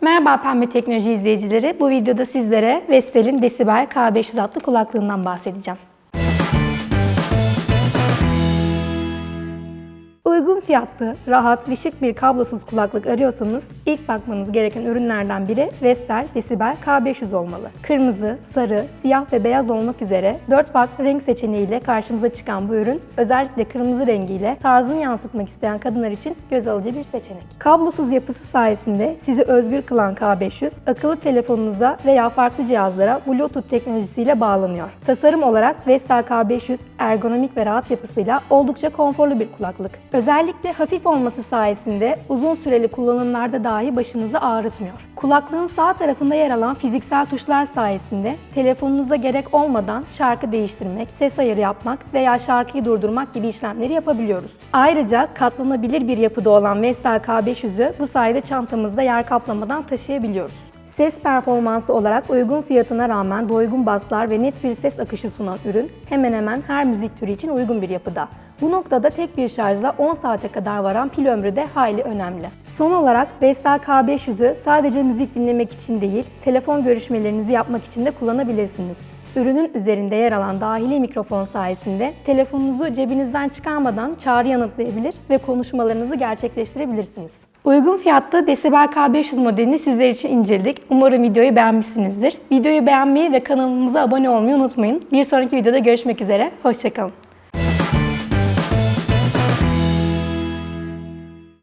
Merhaba Pembe Teknoloji izleyicileri. Bu videoda sizlere Vestel'in Decibel K500 adlı kulaklığından bahsedeceğim. Uygun fiyatlı, rahat ve şık bir kablosuz kulaklık arıyorsanız ilk bakmanız gereken ürünlerden biri Vestel Decibel K500 olmalı. Kırmızı, sarı, siyah ve beyaz olmak üzere 4 farklı renk seçeneğiyle karşımıza çıkan bu ürün özellikle kırmızı rengiyle tarzını yansıtmak isteyen kadınlar için göz alıcı bir seçenek. Kablosuz yapısı sayesinde sizi özgür kılan K500 akıllı telefonunuza veya farklı cihazlara Bluetooth teknolojisiyle bağlanıyor. Tasarım olarak Vestel K500 ergonomik ve rahat yapısıyla oldukça konforlu bir kulaklık. Özellikle hafif olması sayesinde uzun süreli kullanımlarda dahi başınızı ağrıtmıyor. Kulaklığın sağ tarafında yer alan fiziksel tuşlar sayesinde telefonunuza gerek olmadan şarkı değiştirmek, ses ayarı yapmak veya şarkıyı durdurmak gibi işlemleri yapabiliyoruz. Ayrıca katlanabilir bir yapıda olan Vestel K500'ü bu sayede çantamızda yer kaplamadan taşıyabiliyoruz. Ses performansı olarak uygun fiyatına rağmen doygun baslar ve net bir ses akışı sunan ürün hemen hemen her müzik türü için uygun bir yapıda. Bu noktada tek bir şarjla 10 saate kadar varan pil ömrü de hayli önemli. Son olarak Vestel K500'ü sadece müzik dinlemek için değil, telefon görüşmelerinizi yapmak için de kullanabilirsiniz. Ürünün üzerinde yer alan dahili mikrofon sayesinde telefonunuzu cebinizden çıkarmadan çağrı yanıtlayabilir ve konuşmalarınızı gerçekleştirebilirsiniz. Uygun fiyatlı Decibel K500 modelini sizler için inceledik. Umarım videoyu beğenmişsinizdir. Videoyu beğenmeyi ve kanalımıza abone olmayı unutmayın. Bir sonraki videoda görüşmek üzere. Hoşçakalın.